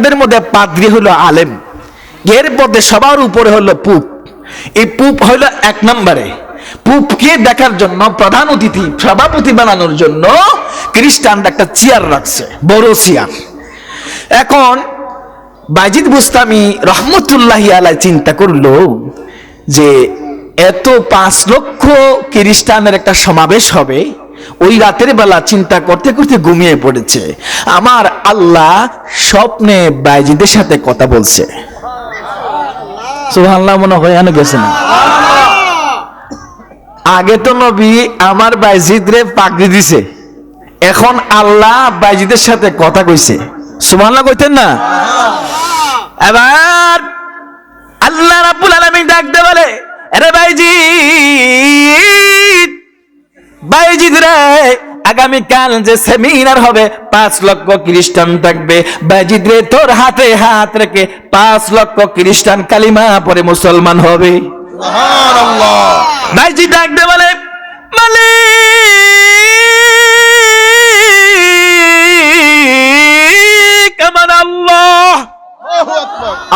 খ্রিস্টানদের মধ্যে পাদ্রি হলো আলেম। এর মধ্যে সবার উপরে হলো পুপ এই পুপ হলো এক নম্বরে। পুপকে দেখার জন্য প্রধান অতিথি, সভাপতি বানানোর জন্য খ্রিস্টানরা একটা চেয়ার রাখছে, বড় চেয়ার। এখন বাজিদ বুস্তামি রহমতুল্লাহ আলাই চিন্তা করল যে এত পাঁচ লক্ষ খ্রিস্টানের একটা সমাবেশ হবে ওই রাতের বেলা চিন্তা করতে করতে ঘুমিয়ে পড়েছে। আমার আল্লাহ স্বপ্নে বাইজিদের সাথে কথা বলছে। সুবহানাল্লাহ, মনে হয় এনে গেছে না? আগে তো নবী আমার বাইজিদ রে পাগড়ি দিছে। এখন আল্লাহ বাইজিদের সাথে কথা কইছে। সুবহানাল্লাহ কইতেন না? এবার আল্লাহ রাব্বুল আলামিন ডাকতে বলে, আরে বাইজিদ বাইজিদ রে আগামীকাল যে সেমিনার হবে পাঁচ লক্ষ খ্রিস্টান থাকবে। বাইজিদ রে তোর হাতে হাত রেখে পাঁচ লক্ষ খ্রিস্টান কালিমা পরে মুসলমান হবে। ভাইজি ডাকতে বলে মালিক আমার আল্লাহ।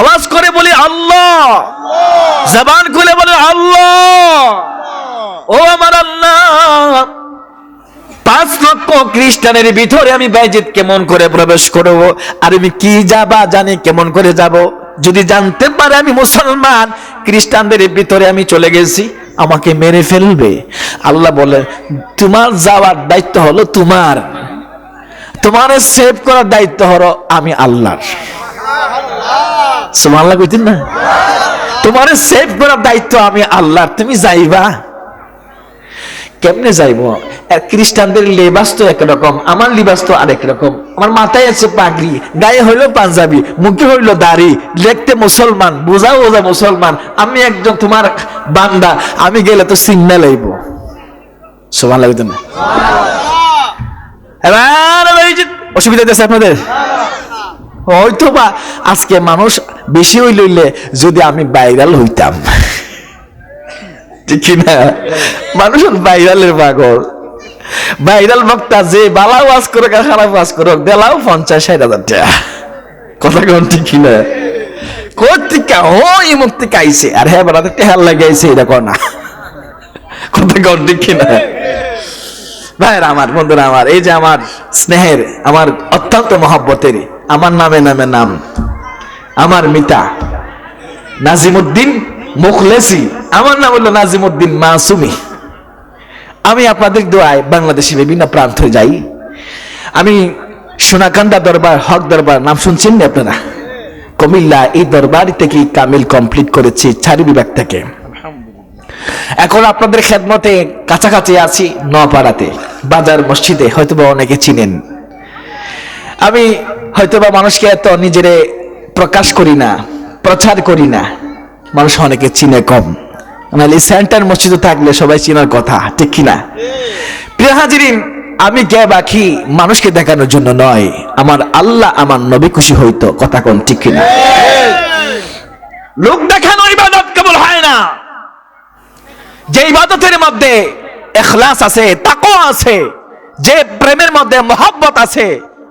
আওয়াজ করে বলি আল্লাহ। জবান খুলে বলে আল্লাহ। ও আমার আল্লাহ, পাঁচ লক্ষ খ্রিস্টানের ভিতরে আমি বাইজিৎ কেমন করে প্রবেশ করব? আর আমি কি যাবা, জানি কেমন করে যাব? যদি জানতে পারে আমি মুসলমান, খ্রিস্টানদের ভিতরে আমি চলে গেছি, আমাকে মেরে ফেলবে। আল্লাহ বলে, তোমার যাওয়ার দায়িত্ব হলো তোমার। তোমার সেভ করার দায়িত্ব হলো আমি আল্লাহর। সুমাল্লাহ কইতেন না? তোমার সেভ করার দায়িত্ব আমি আল্লাহর। তুমি যাইবা? কেমনে যাইব? খ্রিস্টানদের লেবাস তো একরকম আমার লিবাস তো আরেক রকম। আমার মাথায় আছে পাগড়ি, গায়ে হইল পাঞ্জাবি, মুখে হইল দাড়ি দেখতে মুসলমান বোঝা বোঝা মুসলমান। আমি একজন তোমার বান্দা, আমি গেলে তো সিগন্যাল লইব সমান লাগবে না? অসুবিধা দিয়েছে আপনাদের? হয়তো বা আজকে মানুষ বেশি হই লইলে যদি আমি ভাইরাল হইতাম। ঠিক না মানুষ ভাইরালের পাগল। ভাইরাল বক্তা যে বালা ওয়াজ করে খারাপ ওয়াজ করো দেলাও পঞ্চাশ ষাট হাজার টাকা। কথা কোন ঠিক না কোথেকে ও থেকে আইছে। আর হ্যাঁ বেড়াতে টেহার লাগাইছে এরকম না? কথা কোন ঠিক না ভাইরা আমার, বন্ধুরা আমার, এই যে আমার স্নেহের, আমার অত্যন্ত মহব্বতের, আমার নামে নামে নাম, আমার মিতা নাজিমুদ্দিন মুখলেসি। আমার নাম হলো নাজিমুদ্দিন মাসুমি। আমি আপনাদের দোয়ায় বাংলাদেশের বিভিন্ন প্রান্তে যাই। আমি সোনাকান্দা দরবার, হক দরবার, নাম শুনছেন না আপনারা? কুমিল্লা এই দরবার থেকে কামিল কমপ্লিট করেছি চারি বিভাগ থেকে। এখন আপনাদের খেদমতে কাছাকাছি আছি নপাড়াতে বাজার মসজিদে, হয়তোবা অনেকে চিনেন। আমি হয়তোবা মানুষকে এত নিজেরে প্রকাশ করি না, প্রচার করি না। মানুষ অনেকে চিনে কম। নাহলে সেন্টার মসজিদে থাকলে সবাই চিনার কথা, ঠিক কিনা? প্রিয় হাজিরিন, আমি কে বাকি মানুষকে দেখানোর জন্য নয়। আমার আল্লাহ আমার নবী খুশি হইতো, কথা কোন ঠিক কিনা? লোক দেখানো ইবাদত কেবল হয় না। যে ইবাদতের মধ্যে এখলাস আছে তাকো আছে, যে প্রেমের মধ্যে মহব্বত আছে,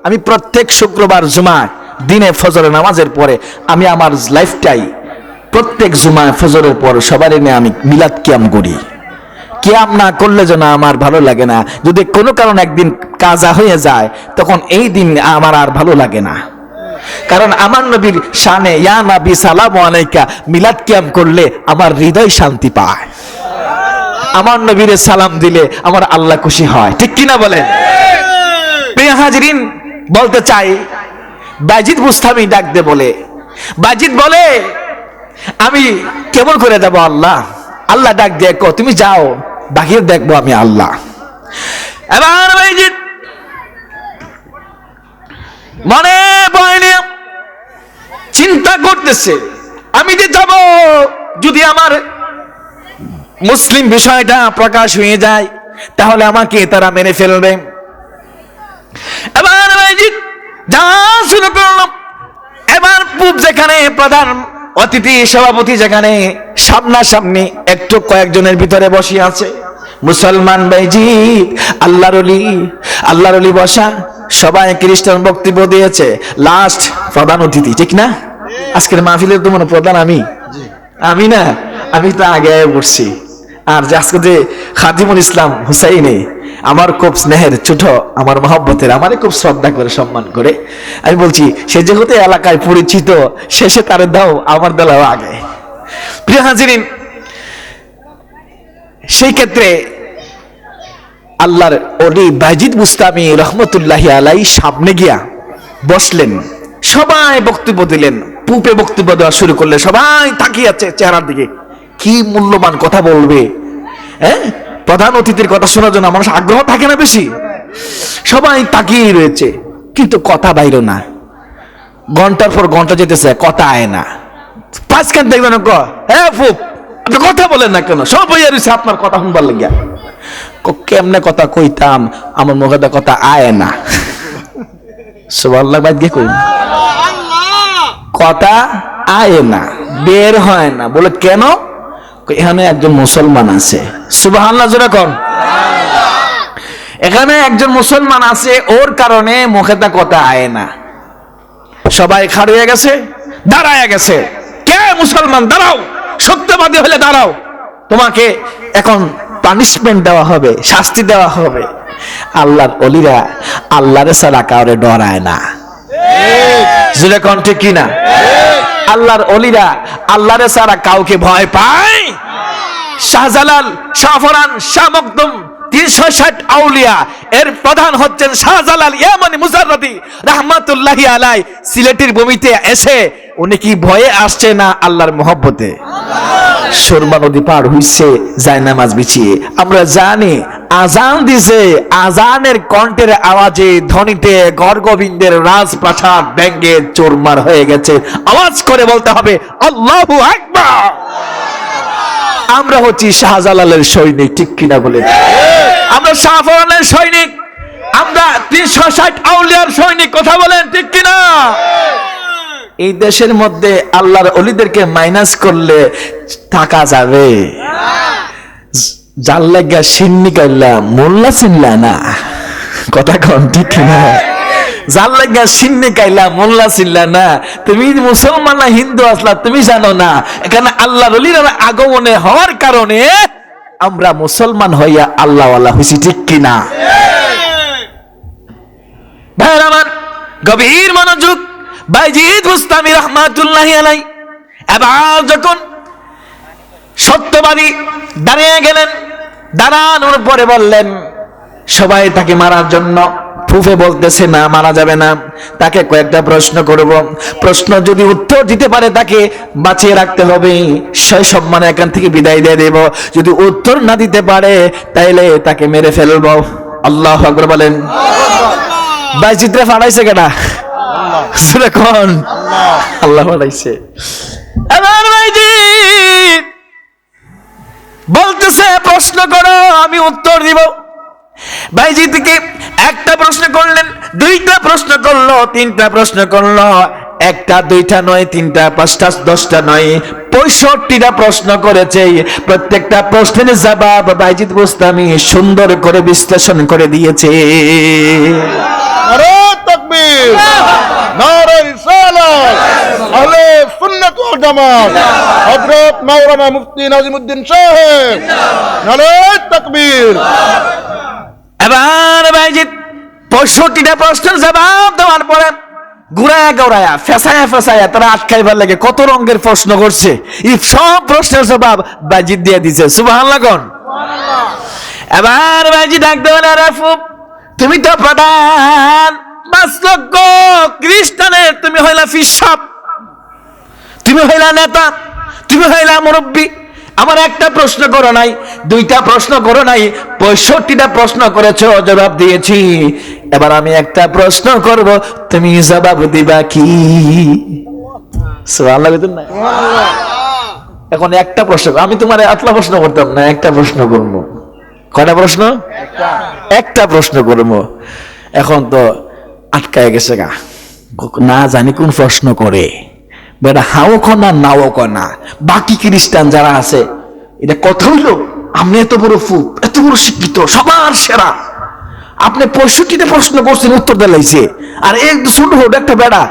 আমি প্রত্যেক শুক্রবার জুমায় দিনে ফজরের নামাজের পরে আমি আমার লাইফটাই প্রত্যেক জুমায় ফজরের পর সবার এনে আমি মিলাদ কিয়াম করি। কিয়াম না করলে যেন আমার ভালো লাগে না। যদি কোনো কারণে একদিন কাজা হয়ে যায়, তখন এই দিন আমার আর ভালো লাগে না। কারণ আমার নবীর শানে, ইয়া নবী, সালাম আলাইকা মিলাদ কিয়াম করলে আমার হৃদয় শান্তি পায়। আমার নবীরে সালাম দিলে আমার আল্লাহ খুশি হয়। ঠিক কিনা বলেন? প্রিয় হাজরিন, বলতে চাই, বাজিদ ডাক দে বলে, বাজিদ বলে আমি কেমন করে যাব আল্লাহ? আল্লাহ ডাক কো তুমি যাও বাকি দেখব আমি আল্লাহ। এবার মনে চিন্তা করতেছে, আমি যে যাব, যদি আমার মুসলিম বিষয়টা প্রকাশ হয়ে যায়, তাহলে আমাকে তারা মেনে ফেলবে। এবার যা শুরু করলাম, এবার পূব যেখানে প্রধান অতিথি সভাপতি যেখানে সামনাসামনি একটু কয়েকজনের ভিতরে বসে আছে। মুসলমান ভাইজি আল্লাহর অলি আল্লাহর অলি বসা সবাই খ্রিস্টান বক্তব্য দিয়েছে। লাস্ট প্রধান অতিথি ঠিক না? আজকের মাহফিলের তো মনে প্রধান আমি। আমি না আমি তো আগে পড়ছি আর যে আজকে যে খাদিমুল ইসলাম হুসাইনে, আমার খুব স্নেহের ছোট, আমার মহব্বতের আমারে খুব শ্রদ্ধা করে সম্মান করে। আমি বলছি, সে যেহেতু এলাকায় পরিচিত শেষে তারে দাও, আমার দেলাও আগে। প্রিয় হাজিরিন, সেই ক্ষেত্রে আল্লাহর অলি বাজিদ মুস্তামি রহমতুল্লাহি আলাই সামনে গিয়া বসলেন। সবাই বক্তব্য দিলেন পুপে বক্তব্য দেওয়া শুরু করলে সবাই তাকিয়ে আছে চেহারার দিকে। কি মূল্যবান কথা বলবে? হ্যাঁ? প্রধান অতিথির কথা শোনার জন্য মানুষ আগ্রহ থাকে না বেশি। সবাই তাকিয়ে রয়েছে কিন্তু কথা বাইর না। ঘণ্টার পর ঘণ্টা যেতেছে কথা আয় না। পাঁচখান দেখবেন ক? হ্যাঁ ফুপ আপনি কথা বলেন না কেন? সব হইয়া রয়েছে আপনার কথা শুনবার লাগিয়া। কেমনে কথা কইতাম? আমার মুখে কথা আয় না। সুবহানাল্লাহ বাদ গিয়ে কই কথা আয় না বের হয় না। বলে কেন? এখানে একজন মুসলমান আছে। জোরে কর এখানে একজন মুসলমান আছে, ওর কারণে মুখে তা কথা আয় না। সবাই খাড়িয়ে গেছে, দাঁড়ায় গেছে। কে মুসলমান? দাঁড়াও, সত্যবাদী হলে দাঁড়াও। তোমাকে এখন পানিশমেন্ট দেওয়া হবে, শাস্তি দেওয়া হবে। আল্লাহর অলিরা আল্লাহর সারা কাউরে ডরায় না। জুড়ে কণ্ঠে কি না আল্লাহর অলিরা আল্লাহরে সারা কাউকে ভয় পায়? শাহজালাল, শাহফরান শাহ তিনশো ষাট আউলিয়া। এর প্রধান হচ্ছেন শাহজালাল ইয়ামানি মুজাররদি রাহমাতুল্লাহি আলাই সিলেটের ভূমিতে এসে উনি কি ভয়ে আসছে না আল্লাহর মহব্বতে? সুরমা নদী পার হইছে, যায় নামাজ বিছিয়ে। আমরা জানি আজান দিছে, আজানের কণ্ঠের আওয়াজে ধ্বনিতে গর্গবিন্দের রাজপ্রাসাদ ব্যঙ্গে চোরমার হয়ে গেছে। আওয়াজ করে বলতে হবে, আল্লাহু আমরা হচ্ছি শাহজালালের সৈনিক, ঠিক কিনা বলে? আমরা শাহফরানের সৈনিক, আমরা তিনশো ষাট আউলিয়ার সৈনিক, কথা বলেন, ঠিক কিনা? এই দেশের মধ্যে আল্লাহর অলিদেরকে মাইনাস করলে থাকা যাবে। যার লাগা সিন্নি কাইলা, মোল্লা চিনলা না। কথা কন, ঠিক কিনা যার লাগা সিন্নি কাইলা, মোল্লা চিনলা না। তুমি মুসলমান না, হিন্দু আসলা, তুমি জানো না। এখানে আল্লাহ রলির আগমনে হওয়ার কারণে আমরা মুসলমান হইয়া আল্লাহ আল্লাহ হয়েছি ঠিক কিনা ভাই আমার গভীর মনোযোগ, বাইজিদ মুস্তামি রহমাতুল্লাহ আলাই এবার যখন সত্যবাদী দাঁড়িয়ে গেলেন, দাঁড়ানোর পরে বললেন, সবাই তাকে মারার জন্য ফুফে বলতেছে, না, মারা যাবে না। তাকে কয়েকটা প্রশ্ন করব। প্রশ্ন যদি উত্তর দিতে পারে তাকে বাঁচিয়ে রাখতে হবে। সয় সম্মানে এখান থেকে বিদায় দিয়ে দেব। যদি উত্তর না দিতে পারে, তাইলে তাকে মেরে ফেলব। আল্লাহ আকবর বলেন। ভাই, চিত্রে ফাড়াইছে কেনা সুরে আল্লাহ। ফাড়াইছে এবার ভাইজিৎ বলতেছে, প্রশ্ন করো, আমি উত্তর দিব। ভাইজি থেকে একটা প্রশ্ন করলেন, দুইটা প্রশ্ন করল, তিনটা প্রশ্ন করল, একটা, দুইটা নয়, তিনটা, পাঁচটা, দশটা নয়, পঁয়ষট্টিটা প্রশ্ন করেছে। প্রত্যেকটা প্রশ্নের জবাব বাইজিদ গোস্তামি সুন্দর করে বিশ্লেষণ করে দিয়েছে। মাওলানা মুফতি নাজিমউদ্দিন সাহেব। এবার বাইজিৎ পঁয়ষট্টিটা প্রশ্নের জবাব দেওয়ার পরে ঘুরায়া ফেসায়া ফেসায়া তারা আটকাইবার লাগে, কত রঙের প্রশ্ন করছে। এই সব প্রশ্নের জবাব বাইজিৎ দিয়ে দিছে। সুবাহ লাগন এবার বাইজি ডাকতে বলে রাফু তুমি তো প্রধান। পাঁচ লক্ষ খ্রিস্টানের, তুমি হইলা ফিসাব তুমি হইলা নেতা, তুমি হইলা মুরব্বী। আমার একটা প্রশ্ন করো নাই, দুইটা প্রশ্ন করো নাই, পঁয়ষট্টিটা প্রশ্ন করেছ, জবাব দিয়েছি। এবার আমি একটা প্রশ্ন করব, তুমি জবাব দিবা কি? এখন একটা প্রশ্ন আমি তোমার আটলা প্রশ্ন করতাম না, একটা প্রশ্ন করব। কয়টা প্রশ্ন? একটা প্রশ্ন করব। এখন তো আটকায় গেছে গা। না জানি কোন প্রশ্ন করে। বেটা হাও কনা নাও কনা। বাকি খ্রিস্টান যারা আছে, এটা কথা হইল? আপনি এত বড় ফুপ, এত বড় শিক্ষিত, সবার সেরা। আপনি পঁয়ষট্টিটা প্রশ্ন করছেন, উত্তর দিলাইছে আর এক ছোট ছোট একটা বেড়া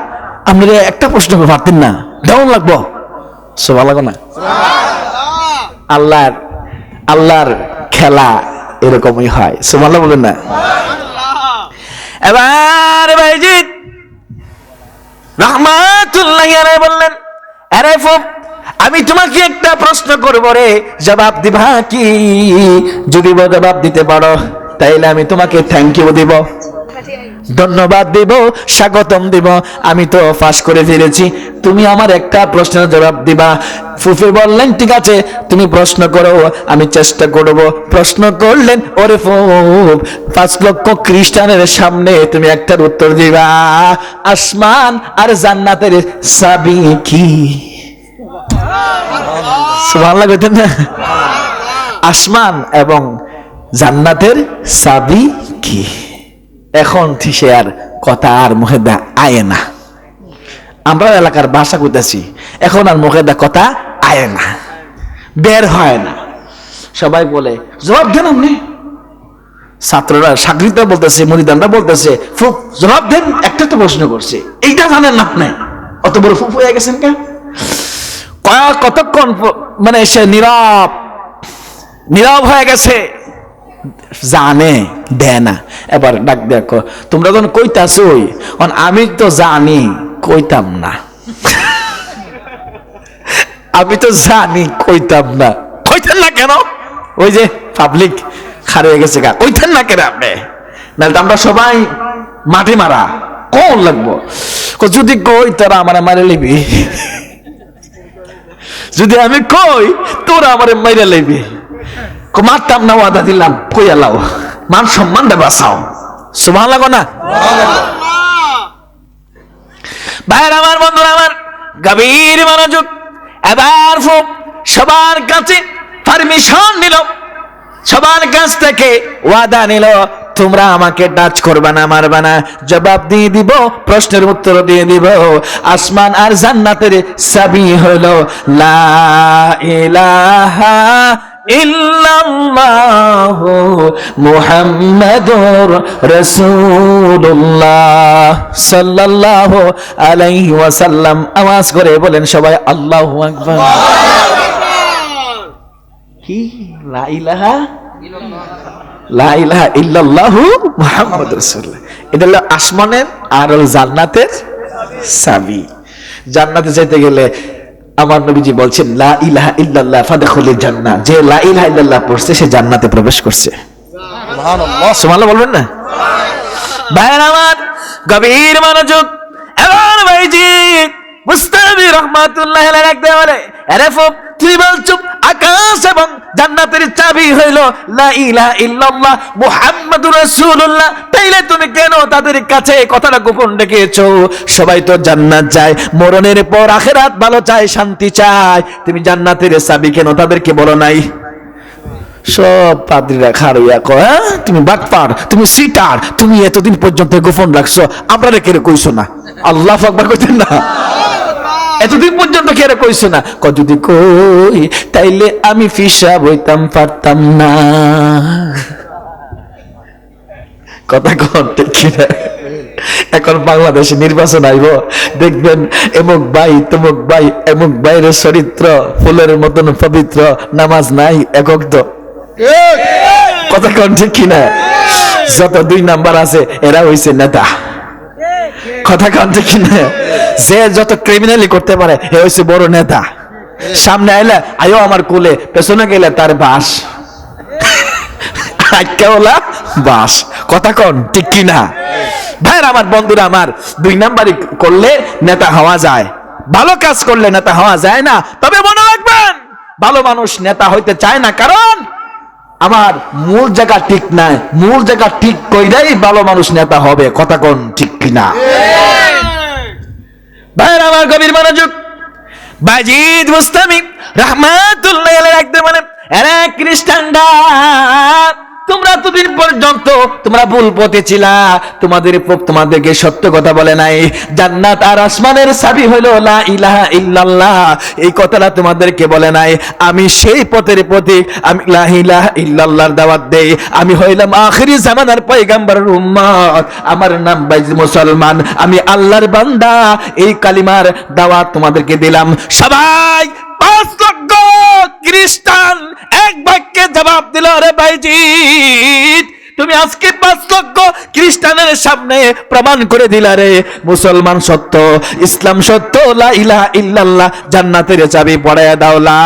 আপনি একটা প্রশ্ন পারতেন না। কেমন লাগবো? সো ভালো লাগো না? আল্লাহর আল্লাহর খেলা এরকমই হয়। সো ভালো বলেন না? এবার ভাইজিৎ রহমাতুল্লাহ বললেন, আরে ফুপ আমি তোমাকে একটা প্রশ্ন করব রে। জবাব দিবা কি? যদি জবাব দিতে পারো, তাইলে আমি তোমাকে থ্যাংক ইউ দিব। ধন্যবাদ দিব, স্বাগতম দিব। আমি তো পাস করে ফিরেছি তুমি আমার একটা প্রশ্নের জবাব দিবা। ফুফে বললেন, ঠিক আছে, তুমি প্রশ্ন করো, আমি চেষ্টা করব। প্রশ্ন করলেন, ওরে ফুফ, পাঁচ লক্ষ খ্রিস্টানের সামনে তুমি একটার উত্তর দিবা। আসমান আর জান্নাতের সাবি কি? সুবহানাল্লাহ কইতেন না? আসমান এবং জান্নাতের সাবি কি? এখন সে আর কথা আর মুখে দা আয় না। আমরা এলাকার ভাষা কইতাছি, এখন আর মুখে দা কথা আয় না। বের হয় না। সবাই বলে, জবাব দেন আপনি। ছাত্ররা সাকরিতা বলতেছে, মরিদানরা বলতেছে ফুক জবাব দেন, একটা তো প্রশ্ন করছে। এইটা জানেন না আপনি। অত বড় ফুফ হয়ে গেছেন কে কতক্ষণ মানে সে নীরব নীরব হয়ে গেছে। জানে দেয় না এবার ডাক দেখো, তোমরা যখন কইতাছই আমি তো জানি, কইতাম না। আমি তো জানি, কইতাম না। কইতেন না কেন? ওই যে পাবলিক খারে গেছে গা। কইতেন না কেন আপনি? নাহলে আমরা সবাই মাটি মারা। কোন লাগবো? যদি কই, তোরা আমার মারে লিবি যদি আমি কই, তোরা আমারে মাইরা লইবি। কো মারতাম না ওয়াদা দিলাম কইয়া লাও মান সম্মান দে বাঁচাও সুমান লাগো না? ভাইয়ের আমার, বন্ধুরা আমার, গভীর মনোযোগ, এবার সবার কাছে পারমিশন নিল। সবার কাছ থেকে ওয়াদা নিল, তোমরা আমাকে টাচ করবে না, মারবে না। জবাব দিয়ে দিব, প্রশ্নের উত্তর দিয়ে দিব। আসমান আর জান্নাতের সাবি হলো, লা ইলাহা ইল্লাল্লাহু মুহাম্মাদুর রাসূলুল্লাহ। সাল্লাল্লাহু আলাইহি ওয়াসাল্লাম। আওয়াজ করে বলেন সবাই আল্লাহু আকবার। কি? লা ইলাহা লা ইলাহা ইল্লাল্লাহু মুহাম্মাদুর রাসূলুল্লাহ। এটা হলো আসমানের আর জান্নাতের চাবি জান্নাতে যাইতে গেলে আমার নবীজি বলছেন লা ইলাহা ইল্লাল্লাহ ফাদখুলিল জান্নাহ। যে লা ইলাহা ইল্লাল্লাহ পড়ছে সে জান্নাতে প্রবেশ করছে। সুবহানাল্লাহ। সুবহানাল্লাহ বলবেন না? সুবহানাল্লাহ আমার গভীর মনোযোগ এবার ভাইজি রহমাতুল্লাহ আকাশ এবং জান্নাতের চাবি হইল তাইলে তুমি কেন তাদের কাছে কথাটা গোপন রেখেছো? সবাই তো জান্নাত যায় মরণের পর আখেরাত ভালো চায়, শান্তি চায়। তুমি জান্নাতের চাবি কেন তাদেরকে বলো নাই? সব পাদ্রীরা খারইয়া কয় "হ্যাঁ? তুমি বাটপার তুমি সিটার, তুমি এতদিন পর্যন্ত গোপন রাখছো, আমরা রেখে কইছো না? আল্লাহ আকবার না। এতদিন পর্যন্ত কেরে কইছো না? ক যদি কই তাইলে আমি ফিসা বইতাম পারতাম না। কথা কন ঠিক কিনা? এখন বাংলাদেশে নির্বাচন আইব। দেখবেন এমুক ভাই তমুক ভাই এমুক ভাইয়ের চরিত্র ফুলের মতন পবিত্র নামাজ নাই একক তো। কথা কন ঠিক কিনা? যত দুই নাম্বার আছে এরা হইছে নেতা। কথা কন ঠিক কিনা যে যত ক্রিমিনালি করতে পারে এ হইছে বড় নেতা। সামনে আইলে আয়ো আমার কোলে, পেছনে গেলে তার বাস। বাস। কথা কন, ঠিক কিনা ভাইয়ের আমার বন্ধুরা আমার, দুই নাম্বারই করলে নেতা হওয়া যায়। ভালো কাজ করলে নেতা হওয়া যায় না, তবে মনে রাখবেন, ভালো মানুষ নেতা হইতে চায় না। কারণ আমার মূল জায়গা ঠিক নাই, মূল জায়গা ঠিক কইলেই ভালো মানুষ নেতা হবে, কথা কোন ঠিক কিনা? ভাই আমার গভীর মনোযোগ। বাজিদ মুস্তামি রহমাতুল্লাহ একদম মানে এরা খ্রিস্টানরা। তোমরা এতদিন পর্যন্ত তোমরা ভুল পথে ছিলা। তোমাদের তোমাদেরকে সত্য কথা বলে নাই। জান্নাত আর আসমানের সাবি হলো লা ইলাহা ইল্লাল্লাহ। এই কথাটা তোমাদেরকে বলে নাই। আমি সেই পথের পথিক আমি লা ইলাহা ইল্লাল্লাহর দাওয়াত দেই। আমি হইলাম আখিরি জামানার পয়গাম্বরের উম্মত। আমার নাম বাইজ মুসলমান। আমি আল্লাহর বান্দা। এই কালিমার দাওয়াত তোমাদেরকে দিলাম। সবাই পাঁচ খ্রিস্টান এক বাক্যে জবাব দিল রে বাইজিৎ তুমি আজকে পাঁচ লক্ষ খ্রিস্টানের সামনে প্রমাণ করে দিলা রে। মুসলমান সত্য, ইসলাম সত্য, লা ইলাহা ইল্লাল্লাহ, জান্নাতের চাবি পড়ায় দাও, লা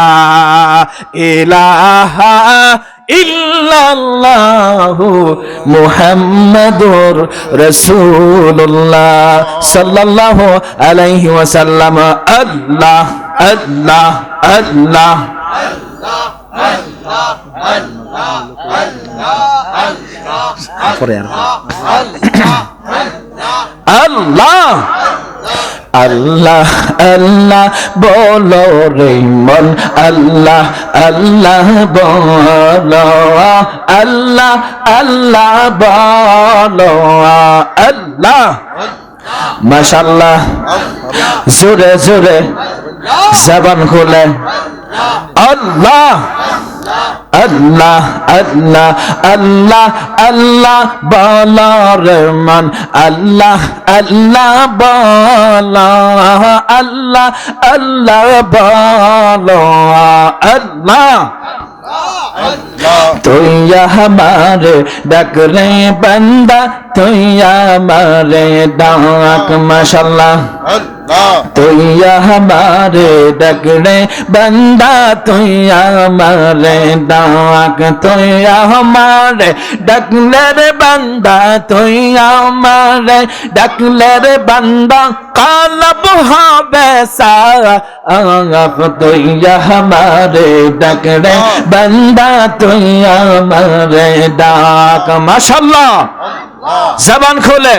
ইলাহা ইল্লাল্লাহু মুহাম্মাদুর রাসূলুল্লাহ সাল্লাল্লাহু আলাইহি ওয়াসাল্লাম। আল্লাহ আল্লাহ আল্লাহ। পরে আর আল্লাহ আল্লাহ আল্লাহ বলো রে মন। আল্লাহ আল্লাহ বলো, আল্লাহ আল্লাহ বলো, আল্লাহ। মাশাল্লাহ জোরে জোরে। জবান খুলে। আল্লাহ। আল্লাহ আল্লাহ আল্লাহ আল্লাহ আল্লাহ আল্লাহ আল্লাহ আল্লাহ বলো আল্লাহ। তুই আমারে ডাকলে বান্দা তুই আমারে ডাক মাশাল্লাহ আল্লাহ তুই আমারে ডাকলে বান্দা তুই আমারে ডাক তুই আমারে ডাকলে রে বান্দা তুই আমারে ডাকলে রে বান্দা কালব হবে সারাফ তুই আমারে ডাকলে বান্দা তুই ডাক মাশাল্লাহ জবান খোলে।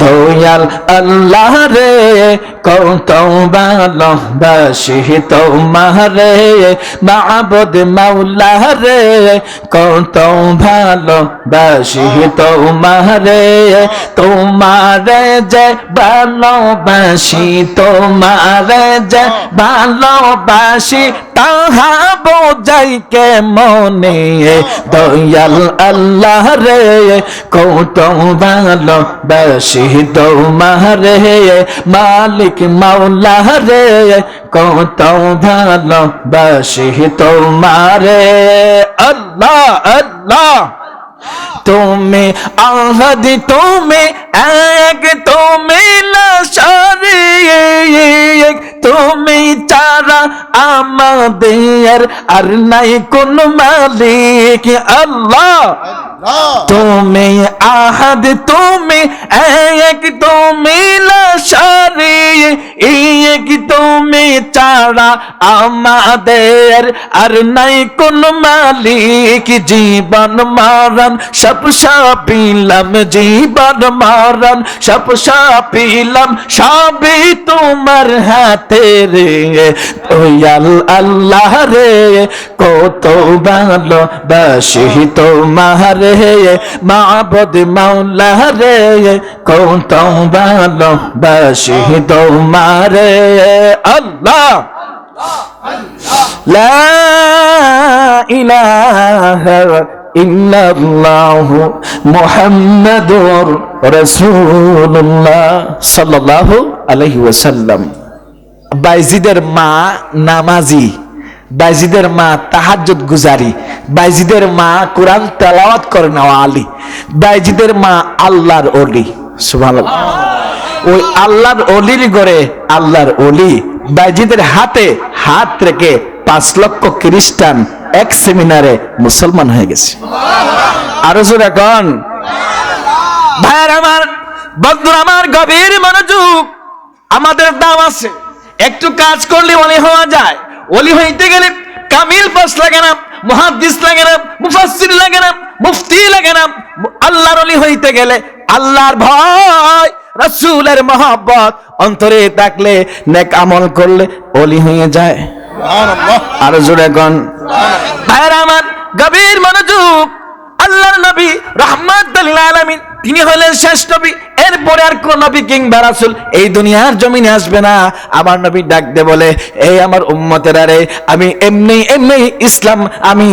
দয়াল আল্লাহ রে, কত ভালোবাসি তোমারে। মাবুদ মাওলা রে, কত ভালোবাসি তোমারে। তোমারে যে ভালোবাসি, তোমারে যে ভালোবাসি তাহা বোঝাই কে মনে দয়াল আল্লাহ রে কত ভালোবাসি তোমারে। মালিক মাওলা রে কত ভালোবাসি তোমারে। আল্লাহ আল্লাহ। তুমি আহাদ তুমি এক তুমি এক তুমি চারা আমাদের আর নাই কোন মালিক আল্লাহ তুমি আহাদ তুমি এক তুমি লাশারি চারা আমাদের আর নাই কোন মালিক। জীবন মারণ, সব সাপিলাম, জীবন মারণ, সব সাপিলাম, সবই তোমার হাতে রে। ওয়াল আল্লাহ রে, কত ভালো বাসি তোমার রে। মাবদ মাওলা রে, কত ভালো বাসি তোমার আল্লাহ আল্লাহ। বাইজিদের মা নামাজি, বাইজিদের মা তাহাজ্জুদ গুজারি, বাইজিদের মা কোরআন তালাওয়াত করে না আলী, বাইজিদের মা আল্লাহর অলি সুভাল ওই আল্লাহর অলির গড়ে আল্লাহর অলি বাইজিদের হাতে হাত রেখে পাঁচ লক্ষ খ্রিস্টান এক সেমিনারে মুসলমান হয়ে গেছে। আরও জোর এখন ভাইয়ের আমার বন্ধু আমার গভীর মনোযোগ। আমাদের দাম আছে। একটু কাজ করলে অলি হওয়া যায়। অলি হইতে গেলে কামিল পাস লাগে না, মুহাদ্দিস লাগে না, মুফাসসির লাগে না, মুফতি লাগে না, আল্লাহর অলি হইতে গেলে আল্লাহর ভয় রাসূলের মহব্বত অন্তরে থাকলে নেক আমল করলে অলি হয়ে যায়। আর জোরে কোন। ভাইরা আমার গভীর মনোযোগ আল্লাহর নবী রহমত আলামিন তিনি হলেন শেষ নবী এরপরে আর কোন নবী কিংবা রাসূল এই দুনিয়ার জমিনে আসবে না। আমার নবী ডাক দে বলে এই আমার উম্মতেরা রে আমি এমনি এমনি ইসলাম আমি